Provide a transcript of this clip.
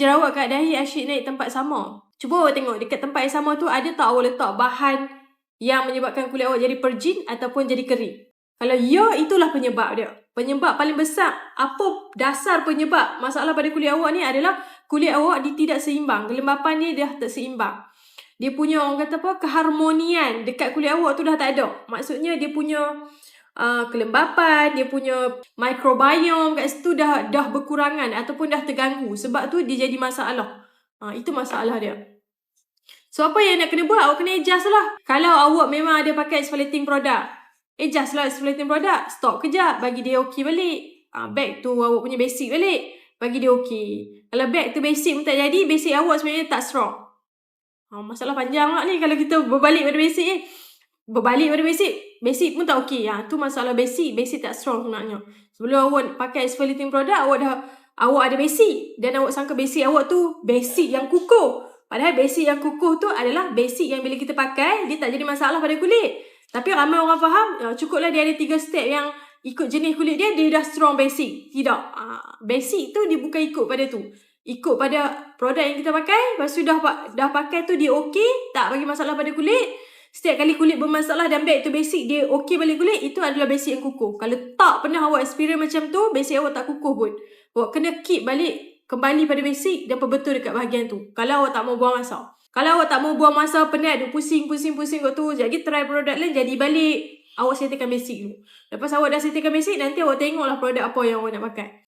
jerawat kat dahi asyik naik tempat sama. Cuba awak tengok dekat tempat yang sama tu ada tak awak letak bahan yang menyebabkan kulit awak jadi perjin ataupun jadi kering. Kalau ya, itulah penyebab dia. Penyebab paling besar, apa dasar penyebab masalah pada kulit awak ni adalah kulit awak dia tidak seimbang. Kelembapan dia dah tak seimbang. Dia punya orang kata apa, keharmonian dekat kulit awak tu dah tak ada. Maksudnya dia punya uh, kelembapan, dia punya microbiome kat situ dah dah berkurangan ataupun dah terganggu. Sebab tu dia jadi masalah. Uh, itu masalah dia. So apa yang nak kena buat? Awak kena adjust lah. Kalau awak memang ada pakai exfoliating product, adjust lah exfoliating product. Stop kejap. Bagi dia okey balik. Uh, back to awak punya basic balik. Bagi dia okey. Kalau back to basic pun tak jadi, basic awak sebenarnya tak strong. Uh, masalah panjang lah ni kalau kita berbalik pada basic ni. Berbalik pada basic, basic pun tak okey. Ha, tu masalah basic, basic tak strong sebenarnya. Sebelum awak pakai exfoliating product, awak dah awak ada basic. Dan awak sangka basic awak tu basic yang kukuh. Padahal basic yang kukuh tu adalah basic yang bila kita pakai, dia tak jadi masalah pada kulit. Tapi ramai orang faham, ya, cukuplah dia ada tiga step yang ikut jenis kulit dia, dia dah strong basic. Tidak. Uh, basic tu dia bukan ikut pada tu. Ikut pada produk yang kita pakai, lepas tu dah, dah pakai tu dia okey, tak bagi masalah pada kulit. Setiap kali kulit bermasalah dan back to basic dia okey balik kulit, itu adalah basic yang kukuh. Kalau tak pernah awak experience macam tu, basic awak tak kukuh pun. Awak kena keep balik kembali pada basic dan betul dekat bahagian tu. Kalau awak tak mau buang masa. Kalau awak tak mau buang masa, penat, pusing, pusing, pusing kat tu. Jadi try produk lain, jadi balik. Awak settlekan basic dulu. Lepas awak dah settlekan basic, nanti awak tengoklah produk apa yang awak nak pakai.